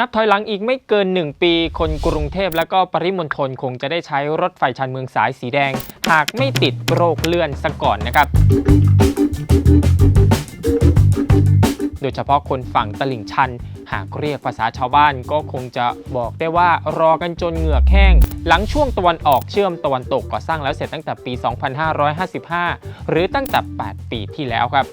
นับถอยหลังอีกไม่เกิน 1 ปี คนกรุงเทพและก็ปริมณฑลคงจะได้ใช้รถไฟชานเมืองสายสีแดง หากไม่ติดโรคเลื่อนซะก่อนนะครับโดยเฉพาะคนฝั่งตลิ่งชัน หากเรียกภาษาชาวบ้านก็คงจะบอกได้ว่ารอกันจนเหงือกแห้ง หลังช่วงตะวันออกเชื่อมตะวันตกก่อสร้างแล้วเสร็จตั้งแต่ปี 2555 หรือตั้งแต่ 8 ปีที่แล้วครับ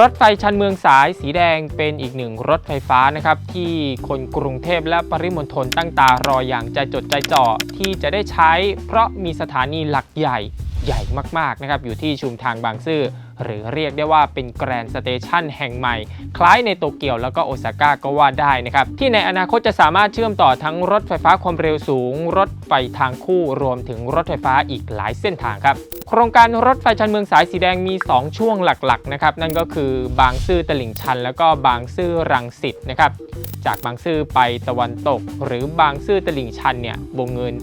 รถไฟชันเมืองสายสีแดงเป็นอีกหนึ่งรถไฟฟ้านะครับ ที่คนกรุงเทพและปริมณฑลตั้งตารออย่างใจจดใจจ่อที่จะได้ใช้ เพราะมีสถานีหลักใหญ่ ใหญ่มากๆนะครับอยู่ที่ชุมทางบางซื่อหรือเรียกได้ว่าเป็นแกรนด์สเตชันแห่งใหม่ คล้ายในโตเกียวแล้วก็โอซาก้าก็ว่าได้นะครับ ที่ในอนาคตจะสามารถเชื่อมต่อทั้งรถไฟฟ้าความเร็วสูง รถไฟทางคู่รวมถึงรถไฟฟ้าอีกหลายเส้นทางครับ โครงการรถไฟชันเมืองสายสีแดงมี 2 ช่วงหลักๆนะครับนั่นก็คือบางซื่อตลิ่งชัน แล้วก็บางซื่อรังสิตนะครับจากบางซื่อไปตะวันตก หรือบางซื่อตลิ่งชันเนี่ยวงเงิน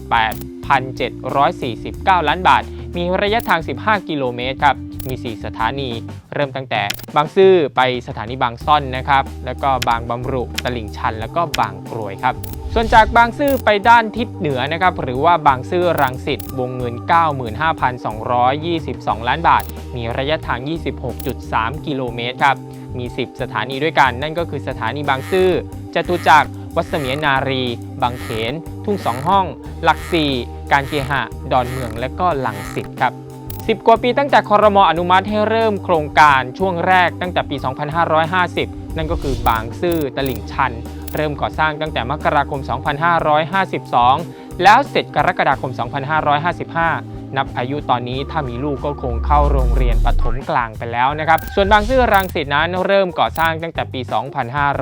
8,749 ล้านบาท มีระยะทาง 15 กิโลเมตรครับ มี 4 สถานี เริ่มตั้งแต่บางซื่อไปสถานีบางซ่อนนะครับ แล้วก็บางบำรุตลิ่งชัน แล้วก็บางกรวยครับ ส่วนจากบางซื่อไปด้านทิศเหนือนะครับ หรือว่าบางซื่อรังสิต วงเงิน 95,222 ล้านบาท มีระยะทาง 26.3 กิโลเมตรครับ มี 10 สถานีด้วยกัน นั่นก็คือสถานีบางซื่อจตุจักร วัดเสมียนารี บางเขน ทุ่งสองห้อง หลักสี่การเคหะ ดอนเมืองและก็หลังสิตครับ10 กว่าปีตั้งแต่คอรมออนุมัติให้เริ่มโครงการช่วงแรกตั้งแต่ปี 2550 นั่นก็คือบางซื่อตลิ่งชัน เริ่มก่อสร้างตั้งแต่มกราคม 2552 แล้วเสร็จกรกฎาคม 2555 นับอายุตอนนี้ถ้ามีลูกก็คงเข้าโรงเรียนปฐมกลางไปแล้วนะครับ ส่วนบางซื่อรังสิตนั้นเริ่มก่อสร้างตั้งแต่ปี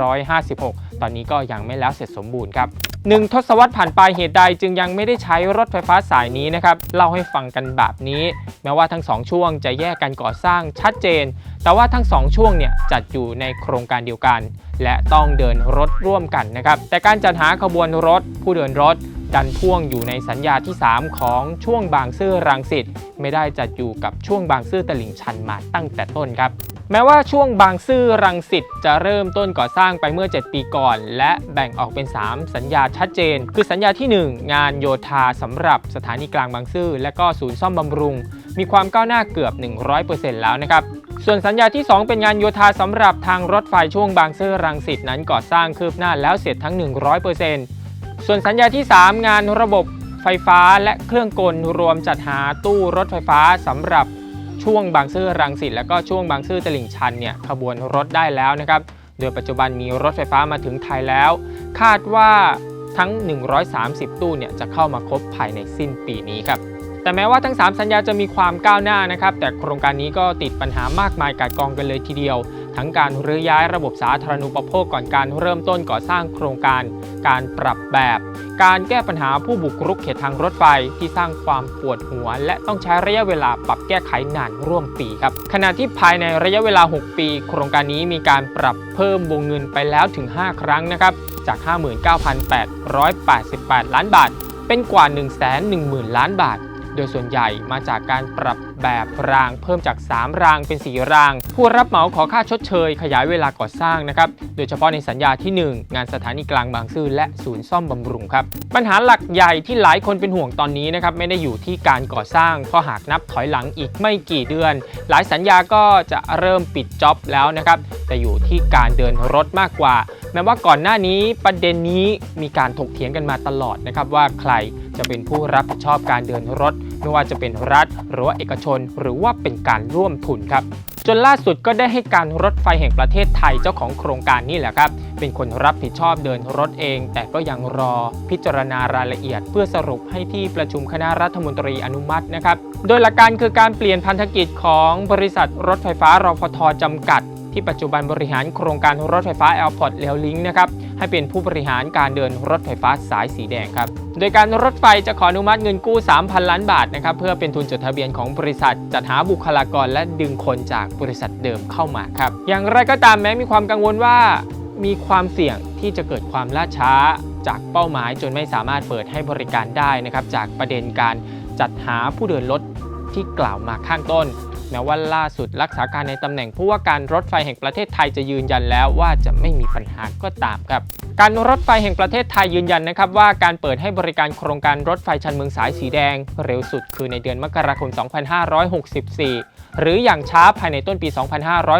2556 ตอนนี้ก็ยังไม่แล้วเสร็จสมบูรณ์ครับหนึ่งทศวรรษผ่านไปเหตุใดจึงยังไม่ได้ใช้รถไฟฟ้าสายนี้นะครับเล่าให้ฟังกันแบบนี้ แม้ว่าทั้งสองช่วงจะแยกกันก่อสร้างชัดเจน แต่ว่าทั้งสองช่วงเนี่ยจัดอยู่ในโครงการเดียวกัน และต้องเดินรถร่วมกันนะครับแต่การจัดหาขบวนรถผู้เดินรถดันพ่วงอยู่ในสัญญาที่ 3 ของช่วงบางซื่อรังสิตไม่ได้จัดอยู่กับช่วงบางซื่อตลิ่งชันมาตั้งแต่ต้นครับ แม้ว่าช่วงบางซื่อรังสิตจะเริ่มต้นก่อสร้างไปเมื่อ 7 ปีก่อน และแบ่งออกเป็น 3 สัญญาชัดเจน คือสัญญาที่ 1 งานโยธาสำหรับสถานีกลางบางซื่อและก็ศูนย์ซ่อมบำรุง มีความก้าวหน้าเกือบ 100%แล้วนะครับส่วนสัญญาที่ 2 เป็นงานโยธาสำหรับทางรถไฟช่วงบางซื่อรังสิตนั้นก่อสร้างคืบหน้าแล้วเสร็จทั้ง 100%ส่วนสัญญาที่ 3 งานระบบไฟฟ้าและเครื่องกลรวมจัดหาตู้รถไฟฟ้าสำหรับ ช่วงบางซื่อรังสิตและก็ช่วงบางซื่อตลิ่งชันเนี่ยขบวนรถได้แล้วนะครับ โดยปัจจุบันมีรถไฟฟ้ามาถึงไทยแล้ว คาดว่าทั้ง 130 ตู้เนี่ยจะเข้ามาครบภายในสิ้นปีนี้ครับแต่แม้ว่าทั้ง 3 สัญญาจะมีความก้าวหน้านะครับ แต่โครงการนี้ก็ติดปัญหามากมายกาดกองกันเลยทีเดียว ทั้งการรื้อย้ายระบบสาธารณูปโภคก่อนการเริ่มต้นก่อสร้างโครงการ การปรับแบบ การแก้ปัญหาผู้บุกรุกเขตทางรถไฟที่สร้างความปวดหัว และต้องใช้ระยะเวลาปรับแก้ไขนานร่วมปีครับขณะที่ภายในระยะเวลา 6 ปี โครงการนี้มีการปรับเพิ่มวงเงินไปแล้วถึง 5 ครั้งนะครับจาก 59,888 ล้านบาท เป็นกว่า 110,000 ล้านบาท โดยส่วนใหญ่มาจากการปรับ แบบรางเพิ่มจาก 3 รางเป็น 4 ราง ผู้รับเหมาขอค่าชดเชย ขยายเวลาก่อสร้างนะครับโดยเฉพาะในสัญญาที่ 1 งานสถานีกลางบางซื่อและศูนย์ซ่อมบำรุงครับปัญหาหลักใหญ่ที่หลายคนเป็นห่วงตอนนี้นะครับไม่ได้อยู่ที่การก่อสร้างเพราะหากนับถอยหลังอีกไม่กี่เดือน หลายสัญญาก็จะเริ่มปิดจ็อบแล้วนะครับแต่อยู่ที่การเดินรถมากกว่า แม้ว่าก่อนหน้านี้ประเด็นนี้มีการถกเถียงกันมาตลอดนะครับว่าใครจะเป็นผู้รับผิดชอบการเดินรถ ไม่ว่าจะเป็นรัฐหรือว่าเอกชน หรือว่าเป็นการร่วมทุนครับ จนล่าสุดก็ได้ให้การรถไฟแห่งประเทศไทยเจ้าของโครงการนี่แหละครับ เป็นคนรับผิดชอบเดินรถเอง แต่ก็ยังรอพิจารณารายละเอียด เพื่อสรุปให้ที่ประชุมคณะรัฐมนตรีอนุมัตินะครับ โดยหลักการคือการเปลี่ยนพันธกิจของบริษัทรถไฟฟ้ารฟทจำกัด ที่ปัจจุบันบริหารโครงการรถไฟฟ้า Airport Rail Link นะครับให้เป็นผู้บริหารการเดินรถไฟฟ้าสายสีแดงครับโดยการรถไฟจะขออนุมัติเงินกู้ 3,000 ล้านบาทนะครับเพื่อเป็นทุนจดทะเบียนของบริษัท จัดหาบุคลากรและดึงคนจากบริษัทเดิมเข้ามาครับอย่างไรก็ตามแม้มีความกังวลว่ามีความเสี่ยงที่จะเกิดความล่าช้าจากเป้าหมายจนไม่สามารถเปิดให้บริการได้นะครับจากประเด็นการจัดหาผู้เดินรถที่กล่าวมาข้างต้น แม้ว่าล่าสุดรักษาการในตำแหน่งผู้ว่าการรถไฟแห่งประเทศไทยจะยืนยันแล้วว่าจะไม่มีปัญหาก็ตามครับ การรถไฟแห่งประเทศไทยยืนยันนะครับว่าการเปิดให้บริการโครงการรถไฟชันเมืองสายสีแดง เร็วสุดคือในเดือนมกราคม 2564 หรืออย่างช้าภายในต้นปี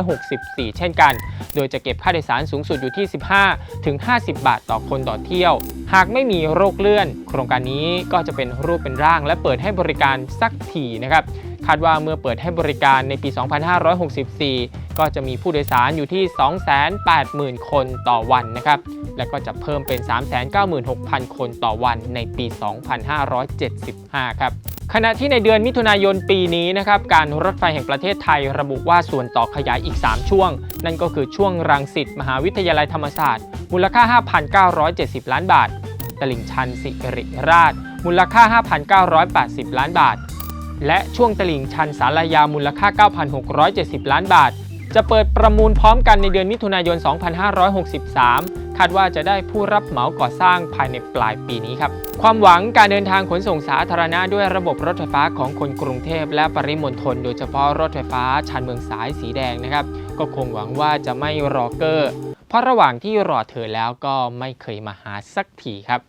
2564 เช่นกัน โดยจะเก็บค่าโดยสารสูงสุดอยู่ที่ 15 ถึง 50 บาทต่อคนต่อเที่ยว หากไม่มีโรคเลื่อน โครงการนี้ก็จะเป็นรูปเป็นร่าง และเปิดให้บริการสักทีนะครับ คาดว่าเมื่อเปิดให้บริการในปี 2564 ก็จะมีผู้โดยสารอยู่ที่ 280,000 คนต่อวันนะครับ และก็จะเพิ่มเป็น 396,000 คนต่อวันในปี 2575 ครับขณะที่ในเดือนมิถุนายนปีนี้นะครับการรถไฟแห่งประเทศไทยระบุว่าส่วนต่อขยายอีก 3 ช่วง นั่นก็คือช่วงรังสิตมหาวิทยาลัยธรรมศาสตร์ มูลค่า 5,970 ล้านบาท ตลิ่งชันสิริราช มูลค่า 5,980 ล้านบาท และช่วงตลิ่งชันสารยามูลค่า 9,670 ล้านบาท จะเปิดประมูลพร้อมกันในเดือนมิถุนายน 2563 คาดว่าจะได้ผู้รับเหมาก่อสร้างภายในปลายปีนี้ครับ ความหวังการเดินทางขนส่งสาธารณะด้วยระบบรถไฟฟ้าของคนกรุงเทพและปริมณฑลโดยเฉพาะรถไฟฟ้าชานเมืองสายสีแดงนะครับ ก็คงหวังว่าจะไม่รอเกอร์ เพราะระหว่างที่รอเธอแล้วก็ไม่เคยมาหาสักทีครับ